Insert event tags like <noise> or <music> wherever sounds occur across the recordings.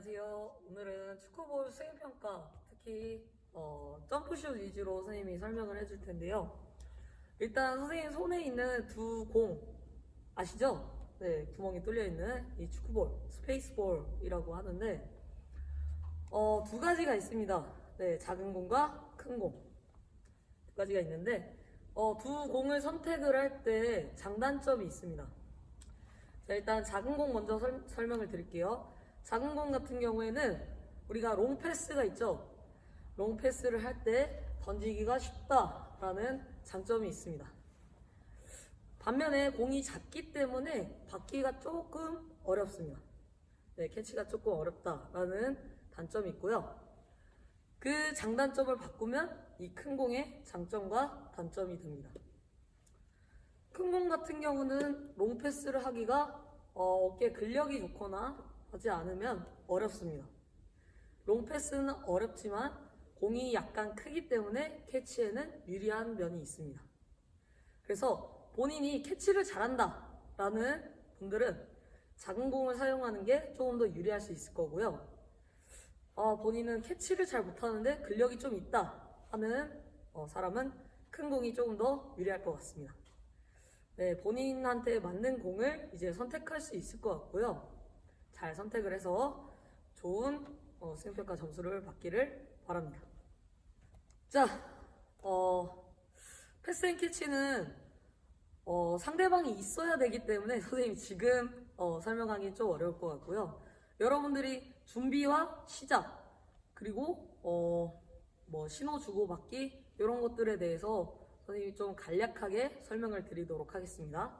안녕하세요. 오늘은 축구볼 수행평가, 특히 어, 점프슛 위주로 선생님이 설명을 해줄 텐데요. 일단 선생님 손에 있는 두 공 아시죠? 네, 구멍이 뚫려 있는 이 축구볼, 스페이스볼이라고 하는데 어, 두 가지가 있습니다. 네, 작은 공과 큰 공. 두 가지가 있는데 어, 두 공을 선택을 할 때 장단점이 있습니다. 자, 일단 작은 공 먼저 설, 설명을 드릴게요. 작은 공 같은 경우에는 우리가 롱 패스가 있죠. 롱 패스를 할 때 던지기가 쉽다라는 장점이 있습니다. 반면에 공이 작기 때문에 받기가 조금 어렵습니다. 네, 캐치가 조금 어렵다라는 단점이 있고요. 그 장단점을 바꾸면 이 큰 공의 장점과 단점이 됩니다. 큰 공 같은 경우는 롱 패스를 하기가 어, 어깨 근력이 좋거나 하지 않으면 어렵습니다. 롱 패스는 어렵지만 공이 약간 크기 때문에 캐치에는 유리한 면이 있습니다. 그래서 본인이 캐치를 잘한다 라는 분들은 작은 공을 사용하는 게 조금 더 유리할 수 있을 거고요. 어, 본인은 캐치를 잘 못하는데 근력이 좀 있다 하는 어, 사람은 큰 공이 조금 더 유리할 것 같습니다. 네, 본인한테 맞는 공을 이제 선택할 수 있을 것 같고요. 잘 선택을 해서 좋은 어, 수행평가 점수를 받기를 바랍니다. 자, 어, 패스 앤 캐치는 어, 상대방이 있어야 되기 때문에 <laughs> 선생님이 지금 어, 설명하기 좀 어려울 것 같고요. 여러분들이 준비와 시작 그리고 어, 뭐 신호 주고받기 이런 것들에 대해서 선생님이 좀 간략하게 설명을 드리도록 하겠습니다.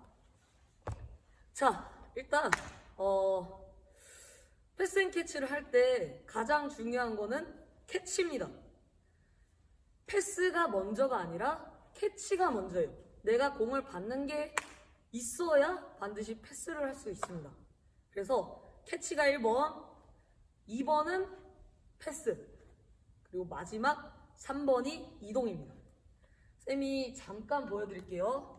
자, 일단 어, 패스 앤 캐치를 할 때 가장 중요한 거는 캐치입니다. 패스가 먼저가 아니라 캐치가 먼저예요. 내가 공을 받는 게 있어야 반드시 패스를 할 수 있습니다. 그래서 캐치가 1번, 2번은 패스, 그리고 마지막 3번이 이동입니다. 쌤이 잠깐 보여드릴게요.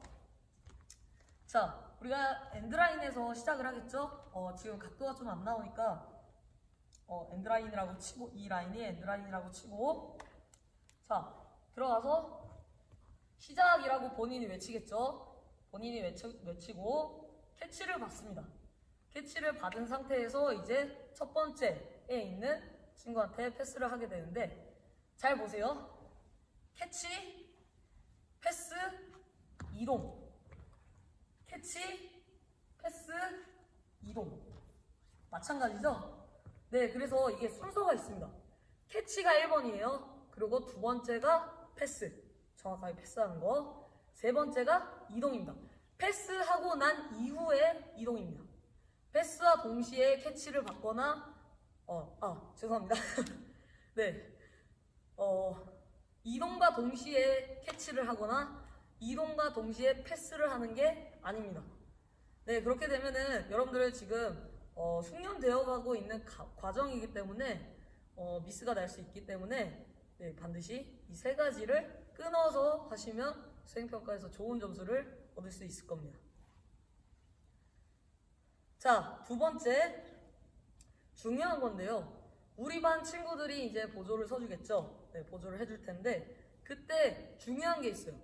자, 우리가 엔드라인에서 시작을 하겠죠? 어, 지금 각도가 좀 안 나오니까 어, 엔드라인이라고 치고 이 라인이 엔드라인이라고 치고 자, 들어가서 시작이라고 본인이 외치겠죠? 본인이 외치, 외치고 캐치를 받습니다. 캐치를 받은 상태에서 이제 첫 번째에 있는 친구한테 패스를 하게 되는데 잘 보세요. 캐치, 패스, 이동. 캐치, 패스, 이동. 마찬가지죠? 네, 그래서 이게 순서가 있습니다. 캐치가 1번이에요. 그리고 두 번째가 패스. 정확하게 패스하는 거. 세 번째가 이동입니다. 패스하고 난 이후에 이동입니다. 패스와 동시에 캐치를 받거나, 어, 아, 죄송합니다. <laughs> 네. 어, 이동과 동시에 캐치를 하거나, 이동과 동시에 패스를 하는 게 아닙니다. 네, 그렇게 되면은 여러분들 지금 어, 숙련되어 가고 있는 가- 과정이기 때문에 어, 미스가 날 수 있기 때문에 네, 반드시 이 세 가지를 끊어서 하시면 수행평가에서 좋은 점수를 얻을 수 있을 겁니다. 자, 두 번째 중요한 건데요. 우리 반 친구들이 이제 보조를 서주겠죠. 네, 보조를 해줄 텐데 그때 중요한 게 있어요.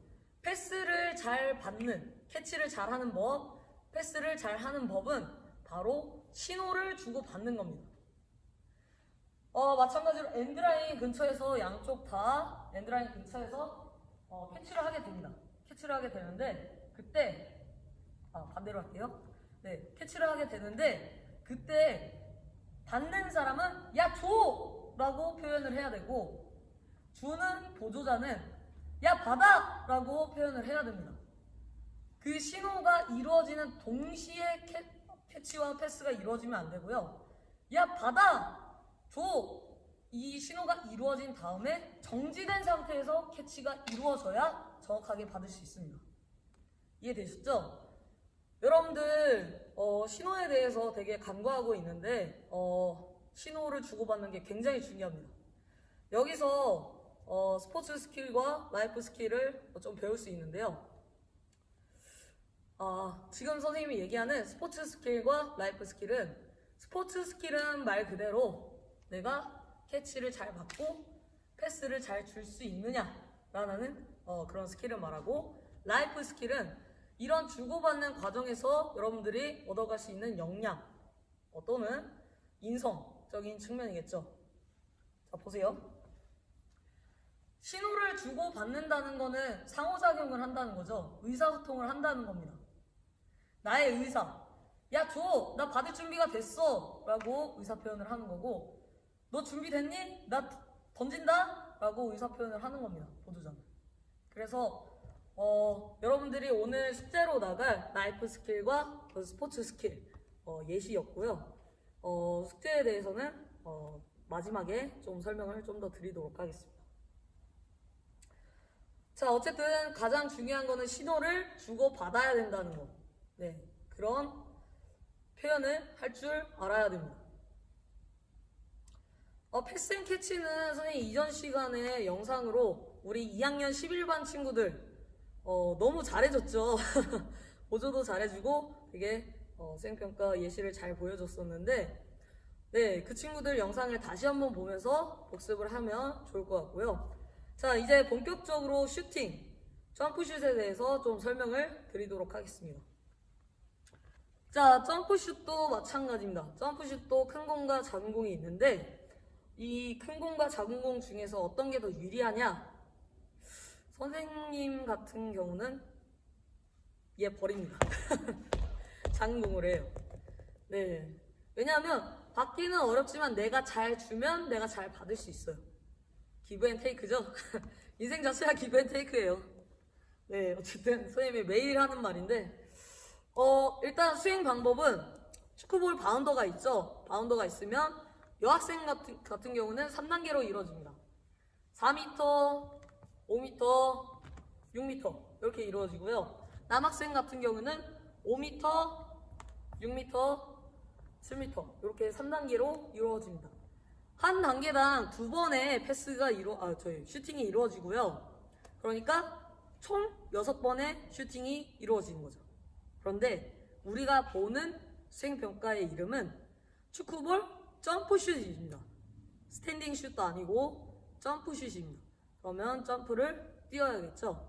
패스를 잘 받는, 캐치를 잘 하는 법, 패스를 잘 하는 법은 바로 신호를 주고 받는 겁니다. 어, 마찬가지로 엔드라인 근처에서 양쪽 다 엔드라인 근처에서 어, 캐치를 하게 됩니다. 캐치를 하게 되는데 그때 아, 반대로 할게요. 네, 캐치를 하게 되는데 그때 받는 사람은 야 줘! 라고 표현을 해야 되고 주는 보조자는 야 받아! 라고 표현을 해야 됩니다. 그 신호가 이루어지는 동시에 캐, 캐치와 패스가 이루어지면 안 되고요. 야 받아! 줘! 이 신호가 이루어진 다음에 정지된 상태에서 캐치가 이루어져야 정확하게 받을 수 있습니다. 이해되셨죠? 여러분들 어, 신호에 대해서 되게 간과하고 있는데 어, 신호를 주고받는 게 굉장히 중요합니다. 여기서 어, 스포츠 스킬과 라이프 스킬을 좀 배울 수 있는데요. 아, 지금 선생님이 얘기하는 스포츠 스킬과 라이프 스킬은 스포츠 스킬은 말 그대로 내가 캐치를 잘 받고 패스를 잘 줄 수 있느냐라는 어, 그런 스킬을 말하고 라이프 스킬은 이런 주고받는 과정에서 여러분들이 얻어갈 수 있는 역량 어, 또는 인성적인 측면이겠죠. 자 보세요. 신호를 주고 받는다는 거는 상호작용을 한다는 거죠. 의사소통을 한다는 겁니다. 나의 의사. 야, 줘! 나 받을 준비가 됐어! 라고 의사 표현을 하는 거고, 너 준비됐니? 나 던진다? 라고 의사 표현을 하는 겁니다. 보도자는. 그래서, 어, 여러분들이 오늘 숙제로 나갈 라이프 스킬과 그 스포츠 스킬, 어, 예시였고요. 어, 숙제에 대해서는, 어, 마지막에 좀 설명을 좀 더 드리도록 하겠습니다. 자, 어쨌든 가장 중요한 거는 신호를 주고 받아야 된다는 거. 네. 그런 표현을 할 줄 알아야 됩니다. 어, 패스 앤 캐치는 선생님 이전 시간에 영상으로 우리 2학년 11반 친구들 어, 너무 잘해줬죠. <laughs> 보조도 잘해주고 되게 어, 수행평가 예시를 잘 보여줬었는데 네, 그 친구들 영상을 다시 한번 보면서 복습을 하면 좋을 것 같고요. 자, 이제 본격적으로 슈팅, 점프슛에 대해서 좀 설명을 드리도록 하겠습니다. 자, 점프슛도 마찬가지입니다. 점프슛도 큰 공과 작은 공이 있는데, 이 큰 공과 작은 공 중에서 어떤 게 더 유리하냐? 선생님 같은 경우는 얘 버립니다. <laughs> 작은 공을 해요. 네. 왜냐하면 받기는 어렵지만 내가 잘 주면 내가 잘 받을 수 있어요. 기브 앤 테이크죠? 인생 자체가 기브 앤 테이크예요. 네, 어쨌든 선생님이 매일 하는 말인데, 어, 일단 수행 방법은 축구볼 바운더가 있죠? 바운더가 있으면 여학생 같은, 같은 경우는 3단계로 이루어집니다. 4m, 5m, 6m 이렇게 이루어지고요. 남학생 같은 경우는 5m, 6m, 7m 이렇게 3단계로 이루어집니다. 한 단계당 두 번의 패스가 이루 아 저희 슈팅이 이루어지고요. 그러니까 총 여섯 번의 슈팅이 이루어지는 거죠. 그런데 우리가 보는 수행평가의 이름은 축구볼 점프슛입니다. 스탠딩 슛도 아니고 점프슛입니다. 그러면 점프를 뛰어야겠죠.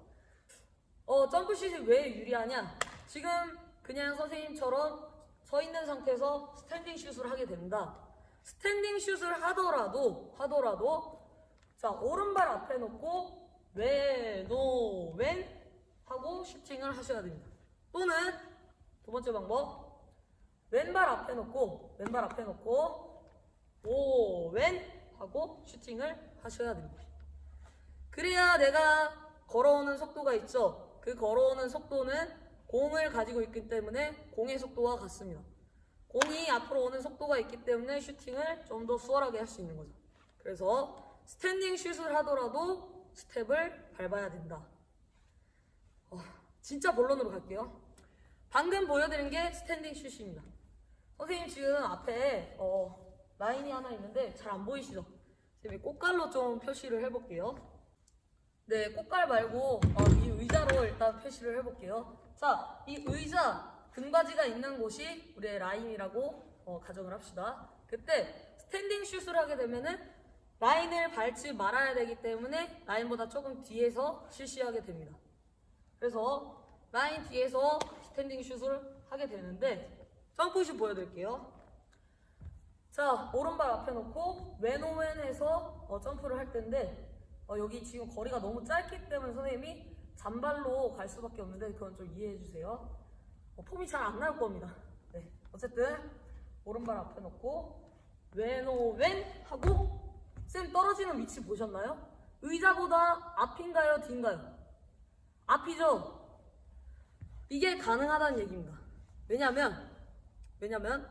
어, 점프슛이 왜 유리하냐? 지금 그냥 선생님처럼 서 있는 상태에서 스탠딩 슛을 하게 된다. 스탠딩 슛을 하더라도 하더라도 자 오른발 앞에 놓고 왼오 왼 하고 슈팅을 하셔야 됩니다. 또는 두 번째 방법 왼발 앞에 놓고 왼발 앞에 놓고 오 왼 하고 슈팅을 하셔야 됩니다. 그래야 내가 걸어오는 속도가 있죠. 그 걸어오는 속도는 공을 가지고 있기 때문에 공의 속도와 같습니다. 공이 앞으로 오는 속도가 있기 때문에 슈팅을 좀 더 수월하게 할 수 있는 거죠. 그래서 스탠딩 슛을 하더라도 스텝을 밟아야 된다. 어, 진짜 본론으로 갈게요. 방금 보여드린 게 스탠딩 슛입니다. 선생님 지금 앞에 어, 라인이 하나 있는데 잘 안 보이시죠? 지금 꽃갈로 좀 표시를 해볼게요. 네, 꽃갈 말고 어, 이 의자로 일단 표시를 해볼게요. 자, 이 의자 등받이가 있는 곳이 우리의 라인이라고 어, 가정을 합시다. 그때 스탠딩 슛을 하게 되면은 라인을 밟지 말아야 되기 때문에 라인보다 조금 뒤에서 실시하게 됩니다. 그래서 라인 뒤에서 스탠딩 슛을 하게 되는데 점프슛 보여드릴게요. 자, 오른발 앞에 놓고 왼오왼 해서 어, 점프를 할 텐데 어, 여기 지금 거리가 너무 짧기 때문에 선생님이 잔발로 갈 수밖에 없는데 그건 좀 이해해 주세요. 어, 폼이 잘 안 나올 겁니다. 네, 어쨌든 오른발 앞에 놓고 왼오왼 하고 쌤 떨어지는 위치 보셨나요? 의자보다 앞인가요, 뒤인가요? 앞이죠. 이게 가능하다는 얘기입니다. 왜냐면 왜냐면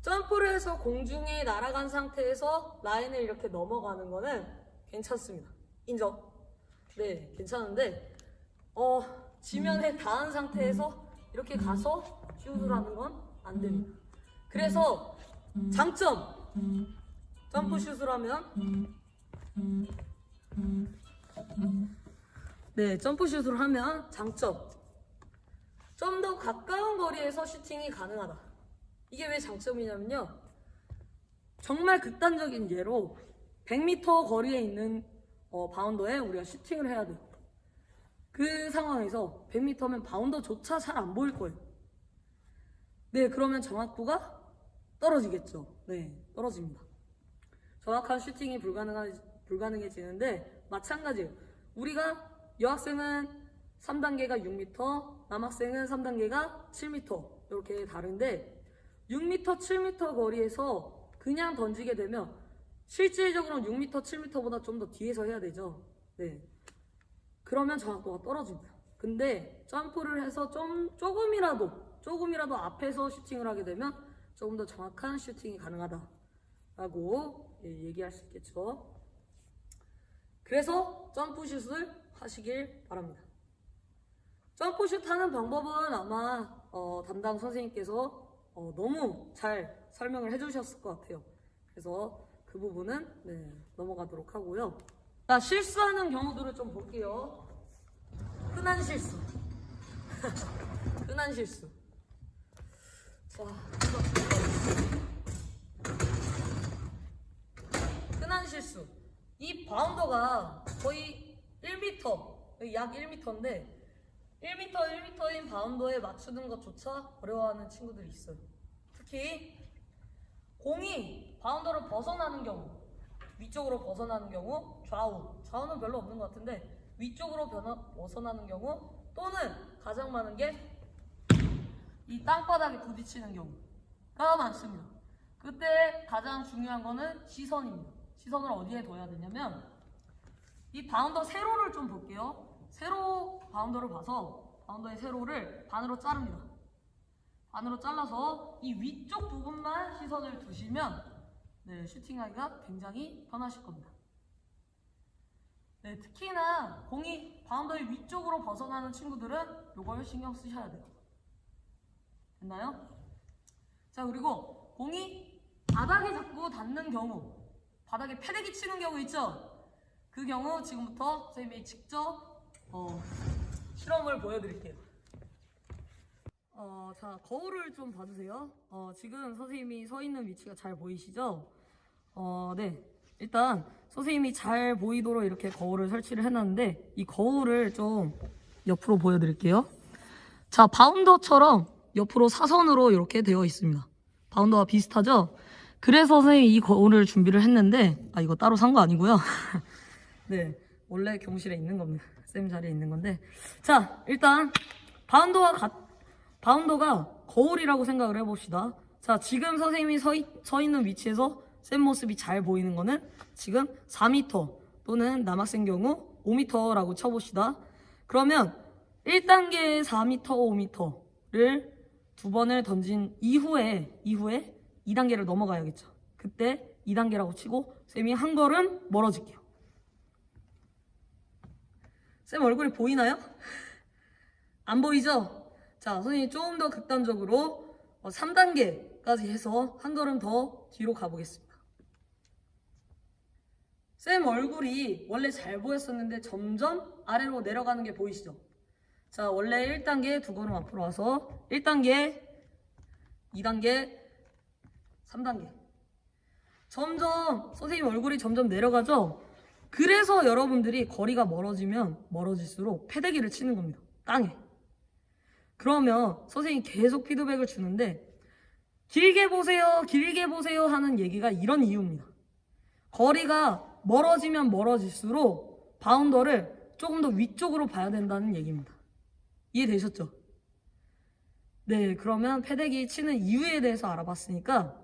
점프를 해서 공중에 날아간 상태에서 라인을 이렇게 넘어가는 거는 괜찮습니다. 인정. 네, 괜찮은데 어 지면에 닿은 상태에서 이렇게 가서 슛을 하는 건 안 됩니다. 그래서 장점 점프 슛을 하면 네, 점프 슛을 하면 장점 좀 더 가까운 거리에서 슈팅이 가능하다. 이게 왜 장점이냐면요. 정말 극단적인 예로 100m 거리에 있는 어, 바운더에 우리가 슈팅을 해야 돼요. 그 상황에서 100m면 바운더조차 잘 안 보일 거예요. 네, 그러면 정확도가 떨어지겠죠. 네, 떨어집니다. 정확한 슈팅이 불가능하, 불가능해지는데 마찬가지예요. 우리가 여학생은 3단계가 6m, 남학생은 3단계가 7m 이렇게 다른데 6m, 7m 거리에서 그냥 던지게 되면 실질적으로는 6m, 7m보다 좀 더 뒤에서 해야 되죠. 네. 그러면 정확도가 떨어집니다. 근데 점프를 해서 좀 조금이라도 조금이라도 앞에서 슈팅을 하게 되면 조금 더 정확한 슈팅이 가능하다라고 예, 얘기할 수 있겠죠. 그래서 점프슛을 하시길 바랍니다. 점프슛 하는 방법은 아마 어, 담당 선생님께서 어, 너무 잘 설명을 해주셨을 것 같아요. 그래서 그 부분은 네, 넘어가도록 하고요. 자, 실수하는 경우들을 좀 볼게요. 흔한 실수. <laughs> 흔한 실수. 자, 흔한 실수. 이 바운더가 거의 1m, 약 1m인데 1m, 1m인 바운더에 맞추는 것조차 어려워하는 친구들이 있어요. 특히 공이 바운더를 벗어나는 경우, 위쪽으로 벗어나는 경우, 좌우, 좌우는 별로 없는 것 같은데 위쪽으로 변화, 벗어나는 경우 또는 가장 많은 게 이 땅바닥에 부딪히는 경우가 많습니다. 그때 가장 중요한 거는 시선입니다. 시선을 어디에 둬야 되냐면 이 바운더 세로를 좀 볼게요. 세로 바운더를 봐서 바운더의 세로를 반으로 자릅니다. 반으로 잘라서 이 위쪽 부분만 시선을 두시면 네, 슈팅하기가 굉장히 편하실 겁니다. 네, 특히나 공이 바운더의 위쪽으로 벗어나는 친구들은 이걸 신경 쓰셔야 돼요. 됐나요? 자, 그리고 공이 바닥에 자꾸 닿는 경우, 바닥에 패대기 치는 경우 있죠? 그 경우 지금부터 선생님이 직접 어, 실험을 보여드릴게요. 어, 자, 거울을 좀 봐주세요. 어, 지금 선생님이 서 있는 위치가 잘 보이시죠? 어, 네. 일단 선생님이 잘 보이도록 이렇게 거울을 설치를 해놨는데 이 거울을 좀 옆으로 보여드릴게요. 자, 바운더처럼 옆으로 사선으로 이렇게 되어 있습니다. 바운더와 비슷하죠? 그래서 선생님이 이 거울을 준비를 했는데 아 이거 따로 산 거 아니고요. <laughs> 네, 원래 교무실에 있는 겁니다. 쌤 자리에 있는 건데 자, 일단 바운더와 같 바운더가 거울이라고 생각을 해봅시다. 자, 지금 선생님이 서, 있, 서 있는 위치에서 쌤 모습이 잘 보이는 거는 지금 4m 또는 남학생 경우 5m라고 쳐봅시다. 그러면 1단계의 4m, 5m를 두 번을 던진 이후에, 이후에 2단계를 넘어가야겠죠. 그때 2단계라고 치고 쌤이 한 걸음 멀어질게요. 쌤 얼굴이 보이나요? 안 보이죠? 자, 선생님이 조금 더 극단적으로 3단계까지 해서 한 걸음 더 뒤로 가보겠습니다. 쌤 얼굴이 원래 잘 보였었는데 점점 아래로 내려가는 게 보이시죠? 자, 원래 1단계 두 걸음 앞으로 와서 1단계, 2단계, 3단계. 점점 선생님 얼굴이 점점 내려가죠? 그래서 여러분들이 거리가 멀어지면 멀어질수록 패대기를 치는 겁니다. 땅에. 그러면 선생님이 계속 피드백을 주는데 길게 보세요, 길게 보세요 하는 얘기가 이런 이유입니다. 거리가 멀어지면 멀어질수록 바운더를 조금 더 위쪽으로 봐야 된다는 얘기입니다. 이해되셨죠? 네, 그러면 패대기 치는 이유에 대해서 알아봤으니까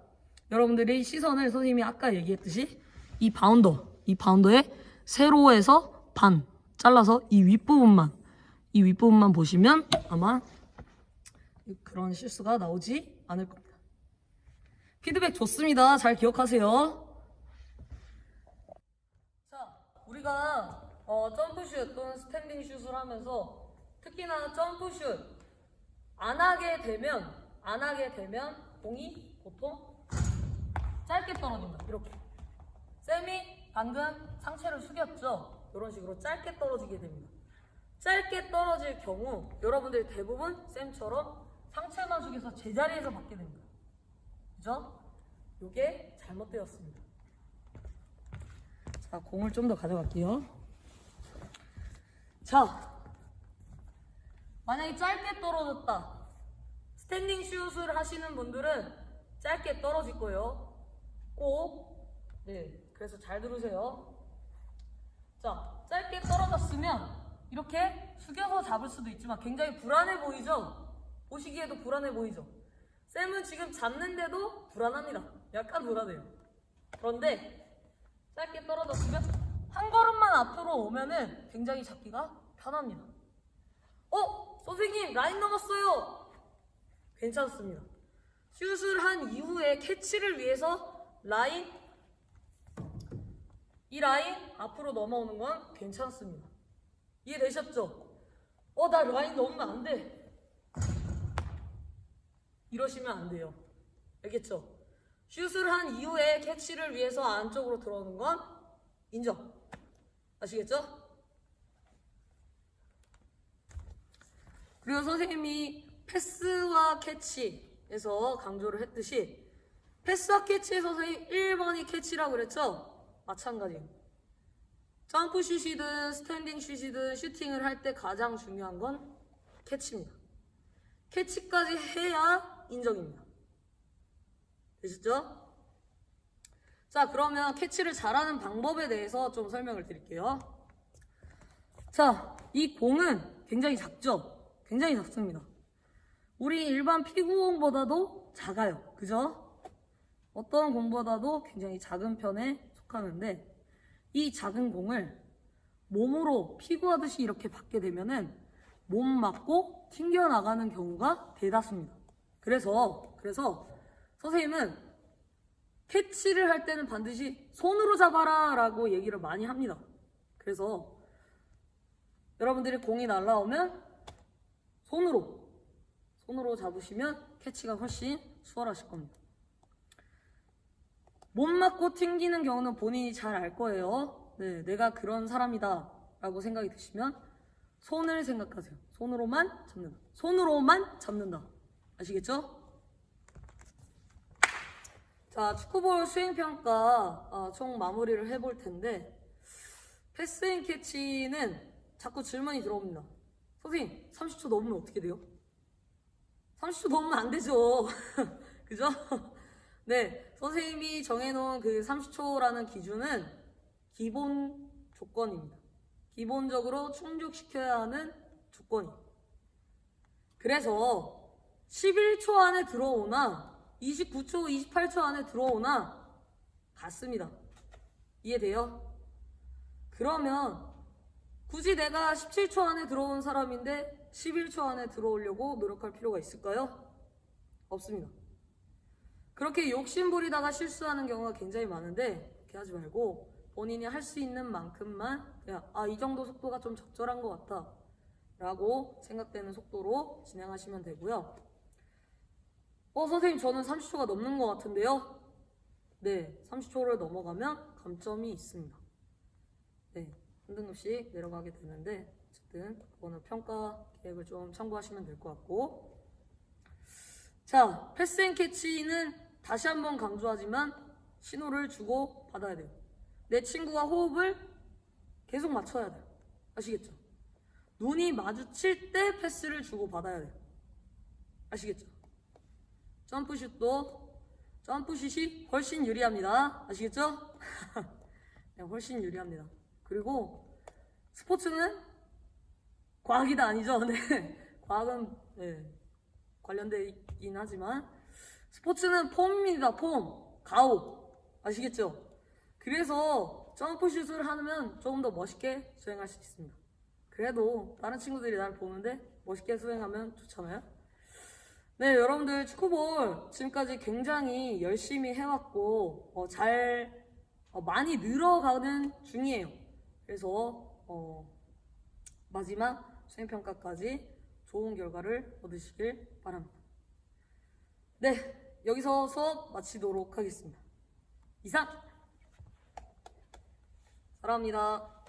여러분들이 시선을 선생님이 아까 얘기했듯이 이 바운더, 이 바운더의 세로에서 반 잘라서 이 윗부분만, 이 윗부분만 보시면 아마 그런 실수가 나오지 않을 겁니다. 피드백 좋습니다. 잘 기억하세요. 자, 우리가 어, 점프슛 또는 스탠딩 슛을 하면서 특히나 점프슛 안 하게 되면 안 하게 되면 공이 보통 짧게 떨어진다. 이렇게. 쌤이 방금 상체를 숙였죠. 이런 식으로 짧게 떨어지게 됩니다. 짧게 떨어질 경우 여러분들이 대부분 쌤처럼 상체만 숙여서 제자리에서 받게 됩니다. 그죠? 요게 잘못되었습니다. 자, 공을 좀 더 가져갈게요. 자, 만약에 짧게 떨어졌다. 스탠딩 슛을 하시는 분들은 짧게 떨어질 거예요. 꼭. 네, 그래서 잘 들으세요. 자, 짧게 떨어졌으면 이렇게 숙여서 잡을 수도 있지만 굉장히 불안해 보이죠? 보시기에도 불안해 보이죠? 쌤은 지금 잡는데도 불안합니다. 약간 불안해요. 그런데 짧게 떨어졌으면 한 걸음만 앞으로 오면은 굉장히 잡기가 편합니다. 어? 선생님 라인 넘었어요. 괜찮습니다. 슛을 한 이후에 캐치를 위해서 라인 이 라인 앞으로 넘어오는 건 괜찮습니다. 이해되셨죠? 어, 나 라인 넘으면 안 돼. 이러시면 안 돼요. 알겠죠? 슛을 한 이후에 캐치를 위해서 안쪽으로 들어오는 건 인정. 아시겠죠? 그리고 선생님이 패스와 캐치에서 강조를 했듯이 패스와 캐치에서 선생님 1번이 캐치라고 그랬죠? 마찬가지예요. 점프 슛이든 스탠딩 슛이든 슈팅을 할 때 가장 중요한 건 캐치입니다. 캐치까지 해야 인정입니다. 되셨죠? 자, 그러면 캐치를 잘하는 방법에 대해서 좀 설명을 드릴게요. 자, 이 공은 굉장히 작죠? 굉장히 작습니다. 우리 일반 피구공보다도 작아요. 그죠? 어떤 공보다도 굉장히 작은 편 에 속하는데 이 작은 공을 몸으로 피구하듯이 이렇게 받게 되면은 몸 맞고 튕겨나가는 경우가 대다수입니다. 그래서 그래서 선생님은 캐치를 할 때는 반드시 손으로 잡아라 라고 얘기를 많이 합니다. 그래서 여러분들이 공이 날라오면 손으로 손으로 잡으시면 캐치가 훨씬 수월하실 겁니다. 못 맞고 튕기는 경우는 본인이 잘 알 거예요. 네, 내가 그런 사람이다 라고 생각이 드시면 손을 생각하세요. 손으로만 잡는다. 손으로만 잡는다. 아시겠죠? 자, 축구볼 수행평가 어, 총 마무리를 해볼 텐데 패스 앤 캐치는 자꾸 질문이 들어옵니다. 선생님, 30초 넘으면 어떻게 돼요? 30초 넘으면 안 되죠. <laughs> 그죠? 네, 선생님이 정해놓은 그 30초라는 기준은 기본 조건입니다. 기본적으로 충족시켜야 하는 조건이. 그래서 11초 안에 들어오나 29초, 28초 안에 들어오나 같습니다. 이해돼요? 그러면 굳이 내가 17초 안에 들어온 사람인데 11초 안에 들어오려고 노력할 필요가 있을까요? 없습니다. 그렇게 욕심부리다가 실수하는 경우가 굉장히 많은데 그렇게 하지 말고 본인이 할 수 있는 만큼만 그냥 아 이 정도 속도가 좀 적절한 것 같다 라고 생각되는 속도로 진행하시면 되고요. 어 선생님 저는 30초가 넘는 것 같은데요? 네 30초를 넘어가면 감점이 있습니다. 네 한 등급씩 내려가게 되는데 어쨌든 그거는 평가 계획을 좀 참고하시면 될 것 같고. 자, 패스 앤 캐치는 다시 한번 강조하지만 신호를 주고 받아야 돼요. 내 친구가 호흡을 계속 맞춰야 돼요. 아시겠죠? 눈이 마주칠 때 패스를 주고 받아야 돼요. 아시겠죠? 점프슛도 점프슛이 훨씬 유리합니다. 아시겠죠? <laughs> 네, 훨씬 유리합니다. 그리고 스포츠는 과학이다 아니죠? <laughs> 네. 과학은 네. 관련돼 있긴 하지만 스포츠는 폼입니다. 폼, 가오 아시겠죠? 그래서 점프 슛을 하면 조금 더 멋있게 수행할 수 있습니다. 그래도 다른 친구들이 나를 보는데 멋있게 수행하면 좋잖아요. 네, 여러분들 축구볼 지금까지 굉장히 열심히 해왔고 어, 잘 어, 많이 늘어가는 중이에요. 그래서 어, 마지막 수행평가까지 좋은 결과를 얻으시길 바랍니다. 네, 여기서 수업 마치도록 하겠습니다. 이상! 사랑합니다.